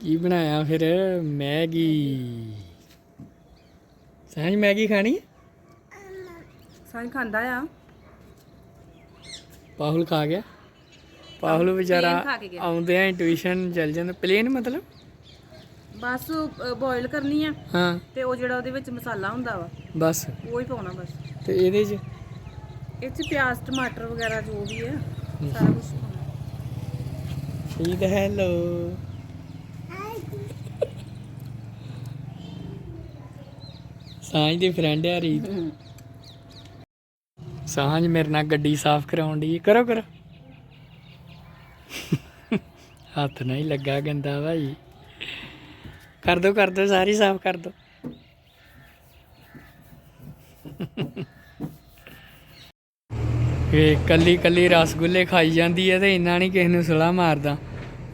ਕੀ ਬਣਾਇਆ ਫਿਰ? ਮੈਗੀ। ਸਾਂਝ ਮੈਗੀ ਖਾਣੀ? ਸਾਈਂ ਖਾਂਦਾ ਆ। ਪਾਹੁਲ ਖਾ ਗਿਆ। ਪਾਹੁਲ ਵਿਚਾਰਾ ਖਾ ਕੇ ਗਿਆ। ਆਉਂਦੇ ਆ ਟਿਊਸ਼ਨ ਚੱਲ ਜਾਂਦਾ। ਪਲੇਨ ਮਤਲਬ? ਬਸ ਬੋਇਲ ਕਰਨੀ ਆ ਹਾਂ। ਤੇ ਉਹ ਜਿਹੜਾ ਉਹਦੇ ਵਿੱਚ ਮਸਾਲਾ ਹੁੰਦਾ ਵਾ ਬਸ। ਉਹ ਹੀ ਪਾਉਣਾ ਬਸ। ਤੇ ਇਹਦੇ 'ਚ? ਇਹ ਚ ਪਿਆਜ਼ ਟਮਾਟਰ ਵਗੈਰਾ ਜੋ ਵੀ ਹੈ। ਸਾਰਾ ਕੁਝ ਪਾਉਣਾ। ਈਦ ਹੈਲੋ ਸਾਂਝ ਦੀ ਫਰੈਂਡ ਆ ਰੀਤ। ਸਾਂਝ ਮੇਰੇ ਨਾਲ ਗੱਡੀ ਸਾਫ਼ ਕਰਾਉਣ ਦੀ ਕਰੋ ਕਰੋ। ਹੱਥ ਨਹੀਂ ਲੱਗਾ ਗੰਦਾ ਭਾਈ। ਕਰ ਦੋ ਕਰ ਦੋ ਸਾਰੀ ਸਾਫ਼ ਕਰ ਦੋ। ਇਹ ਕੱਲੀ ਕੱਲੀ ਰਸਗੁੱਲੇ ਖਾਈ ਜਾਂਦੀ ਹੈ ਤੇ ਇੰਨਾ ਨਹੀਂ ਕਿਸੇ ਨੂੰ ਸੁਲਾ ਮਾਰਦਾ।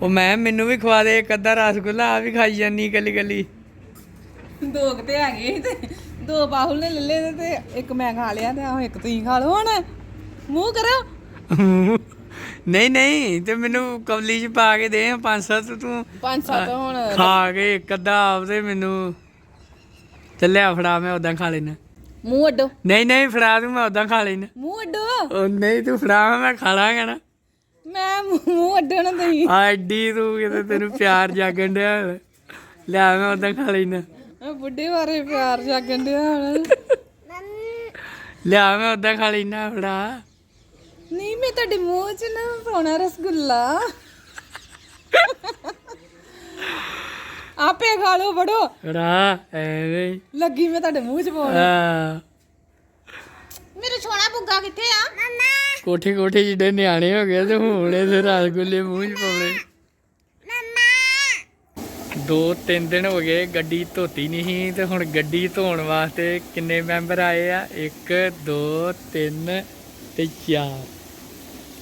ਉਹ ਮੈਂ ਮੈਨੂੰ ਵੀ ਖਵਾ ਦੇ ਇੱਕ ਅੱਧਾ ਰਸਗੁੱਲਾ ਆ ਵੀ ਖਾਈ ਜਾਂਦੀ ਕੱਲੀ ਕੱਲੀ। ਦੋ ਕੁ ਤੇ ਹੈਗੇ ਸੀ ਤੇ ਦੋ ਬਾਹੁਲ ਨੇ ਲੱਲੇ ਤੇ ਇੱਕ ਮੈਂ ਖਾ ਲਿਆ ਤੇ ਆਹ ਇੱਕ ਤੁਸੀਂ ਖਾ ਲਓ ਹੁਣ। ਮੂੰਹ ਕਰੋ। ਨਹੀਂ ਨਹੀਂ ਤੇ ਮੈਨੂੰ ਕਵਲੀ ਚ ਪਾ ਕੇ ਦੇ ਪੰਜ ਸੱਤ ਤੂੰ। ਪੰਜ ਸੱਤ ਹੁਣ। ਖਾ ਕੇ ਇੱਕ ਅੱਧਾ ਆਪਦੇ ਮੈਨੂੰ ਚੱਲਿਆ ਫੜਾ ਮੈਂ ਉਦਾਂ ਖਾ ਲੈਣਾ ਮੂੰਹ ਅੱਡੋ। ਨਹੀਂ ਨਹੀਂ ਫੜਾ ਤੂੰ ਮੈਂ ਉਦਾਂ ਖਾ ਲੈਣਾ ਮੂੰਹ ਅੱਡੋ। ਉਹ ਨਹੀਂ ਤੂੰ ਫੜਾ ਮੈਂ ਖਾ ਲਾਂਗਾ ਨਾ। ਮੈਂ ਮੂੰਹ- ਅੱਡੋ ਨਾ ਐਡੀ ਤੂੰ ਕਿਤੇ ਤੈਨੂੰ ਪਿਆਰ ਜਾਗਣ ਡਿਆ। ਲਿਆ ਮੈਂ ਉਦਾਂ ਖਾ ਲੈਣਾ ਬੁੱਢੇ ਬਾਰੇ ਪਿਆਰ ਜਾਗਣ ਡਿਆ ਹੁਣ। ਲਿਆ ਮੈਂ ਉਦਾਂ ਖਾ ਲੈਣਾ ਫੜਾ। ਨਹੀਂ ਮੈਂ ਤੁਹਾਡੇ ਮੂੰਹ 'ਚ ਨਾ ਪਾਉਣਾ ਰਸਗੁੱਲਾ। ਆਪੇ ਖਾ ਲਓ ਬੜੋ ਫੜਾ ਐਵੇਂ। ਲੱਗੀ ਮੈਂ ਤੁਹਾਡੇ ਮੂੰਹ 'ਚ ਪਾਉਣ। ਆ ਮੇਰੇ ਛੋਣਾ ਬੁੱਗਾ ਕਿੱਥੇ ਆ? ਮੰਮਾ ਕੋਠੇ ਕੋਠੇ ਜਿਹੜੇ ਨਿਆਣੇ ਹੋ ਗਏ ਤੇ ਹੁਣ ਇਹ ਰਸਗੁੱਲੇ ਮੂੰਹ 'ਚ ਪਾਉਣੇ। ਦੋ ਤਿੰਨ ਦਿਨ ਹੋ ਗਏ ਗੱਡੀ ਧੋਤੀ ਨਹੀਂ ਸੀ ਤੇ ਹੁਣ ਗੱਡੀ ਧੋਣ ਵਾਸਤੇ ਕਿੰਨੇ ਮੈਂਬਰ ਆਏ ਆ? 1 2 3 ਤੇ 4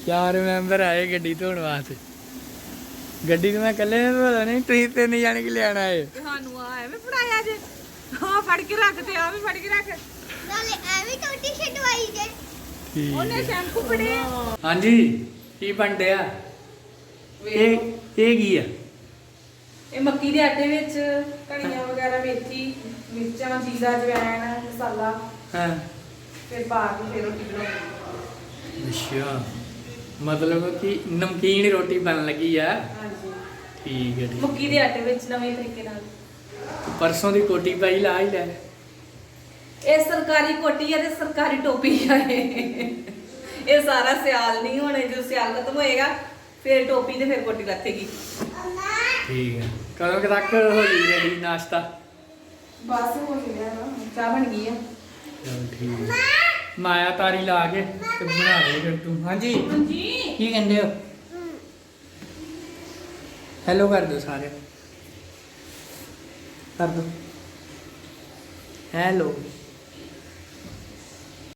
ਚਾਰ ਮੈਂਬਰ ਆਏ ਗੱਡੀ ਧੋਣ ਵਾਸਤੇ। ਗੱਡੀ ਨੂੰ ਮੈਂ ਇਕੱਲੇ ਨੇ ਧੋਦਾ ਨਹੀਂ ਤੁਸੀਂ ਤਿੰਨ ਜਾਣੇ ਕਿ ਲੈਣ ਆਏ? ਤੁਹਾਨੂੰ ਆ ਐਵੇਂ ਫੜਾਇਆ ਜੇ। ਹਾਂ ਫੜ ਕੇ ਰੱਖ ਤੇ ਆ ਵੀ ਫੜ ਕੇ ਰੱਖ। ਨਾਲੇ ਐਵੇਂ ਟੋਟੀ ਛਡਵਾਈ ਜੇ। ਉਹਨੇ ਸ਼ੈਂਪੂ ਫੜੇ ਹਾਂਜੀ ਕੀ ਬਣ ਡਿਆ ਇਹ ਇਹ ਕੀ ਆ? ਇਹ ਮੱਕੀ ਦੇ ਆਟੇ ਵਿੱਚ ਧਨੀਆ ਵਗੈਰਾ ਮੇਥੀ ਮਿਰਚਾਂ ਜੀਰਾ ਜਵੈਣ ਮਸਾਲਾ। ਹਾਂ। ਫਿਰ ਪਾ ਕੇ ਫਿਰ ਰੋਟੀ ਬਣਾਉਣੀ ਅੱਛਾ। ਮਤਲਬ ਕਿ ਨਮਕੀਨ ਰੋਟੀ ਬਣ ਲੱਗੀ ਆ? ਹਾਂਜੀ। ਠੀਕ ਹੈ ਠੀਕ ਮੱਕੀ ਦੇ ਆਟੇ ਵਿੱਚ ਨਵੇਂ ਤਰੀਕੇ ਨਾਲ। ਪਰਸੋਂ ਦੀ ਕੋਟੀ ਪਾਈ ਲਾ ਹੀ ਲੈ। ਇਹ ਸਰਕਾਰੀ ਕੋਟੀ ਹੈ ਤੇ ਸਰਕਾਰੀ ਟੋਪੀ ਹੈ ਇਹ। ਇਹ ਸਾਰਾ ਸਿਆਲ ਨਹੀਂ ਹੋਣਾ ਜਦੋਂ ਸਿਆਲ ਖਤਮ ਹੋਏਗਾ ਫਿਰ ਟੋਪੀ ਤੇ ਫਿਰ ਕੋਟੀ ਲੱਥੇਗੀ। ਠੀਕ ਹੈ। ਕਦੋਂ ਕੁ ਤੱਕ ਹੋ ਜੀ ਰੈਡੀ ਨਾਸ਼ਤਾ? ਬਸ ਹੋ ਗਿਆ ਨਾ ਚਾਹ ਬਣ ਗਈ ਆ। ਚਲ ਠੀਕ ਹੈ। ਮਾਇਆ ਤਾਰੀ ਲਾ ਕੇ ਤੇ ਬਣਾ ਦੇ ਫਿਰ ਤੂੰ ਹਾਂਜੀ। ਹਾਂਜੀ। ਕੀ ਕਹਿੰਦੇ ਹੋ? ਹੈਲੋ ਕਰ ਦੋ ਸਾਰੇ। ਕਰ ਦੋ ਹੈਲੋ